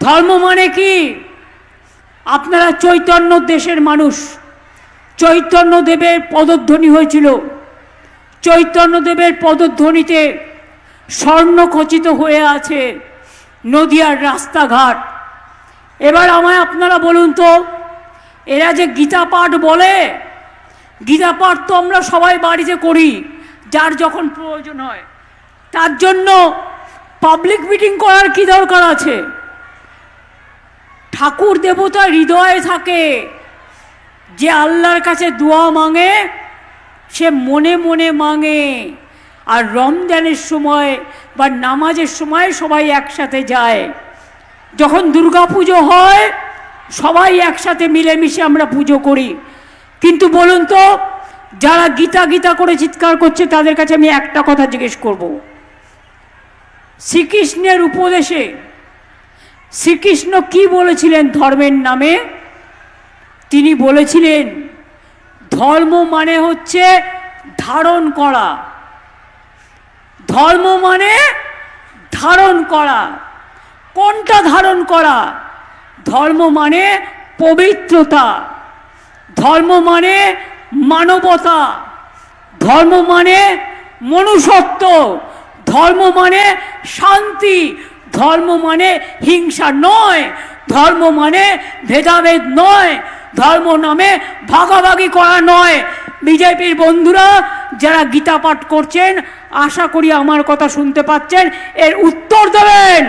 ধর্ম মানে কি? আপনারা চৈতন্য দেশের মানুষ। চৈতন্যদেবের পদধ্বনি হয়েছিল। চৈতন্যদেবের পদধ্বনিতে স্বর্ণখচিত হয়ে আছে নদিয়ার রাস্তাঘাট। এবার আমায় আপনারা বলুন তো, এরা যে গীতা পাঠ বলে, গীতা পাঠ তো আমরা সবাই বাড়িতে করি, যার যখন প্রয়োজন হয়। তার জন্য পাবলিক মিটিং করার কি দরকার আছে? ঠাকুর দেবতা হৃদয়ে থাকে। যে আল্লাহর কাছে দোয়া মাঙে, সে মনে মনে মাঙে। আর রমজানের সময় বা নামাজের সময় সবাই একসাথে যায়। যখন দুর্গা পুজো হয়, সবাই একসাথে মিলেমিশে আমরা পুজো করি। কিন্তু বলুন তো, যারা গীতা গীতা করে চিৎকার করছে, তাদের কাছে আমি একটা কথা জিজ্ঞেস করব। শ্রীকৃষ্ণের উপদেশে শ্রীকৃষ্ণ কি বলেছিলেন ধর্মের নামে? তিনি বলেছিলেন, ধর্ম মানে হচ্ছে ধারণ করা। ধর্ম মানে ধারণ করা। কোনটা ধারণ করা? ধর্ম মানে পবিত্রতা। ধর্ম মানে মানবতা। ধর্ম মানে মনুষ্যত্ব। ধর্ম মানে শান্তি। ধর্ম মানে হিংসা নয়, ধর্ম মানে ভেদাভেদ নয়, ধর্ম নামে ভাগাভাগি করা নয়। বিজেপির বন্ধুরা যারা গীতা পাঠ করছেন, আশা করি আমার কথা শুনতে পাচ্ছেন, এর উত্তর দেবেন।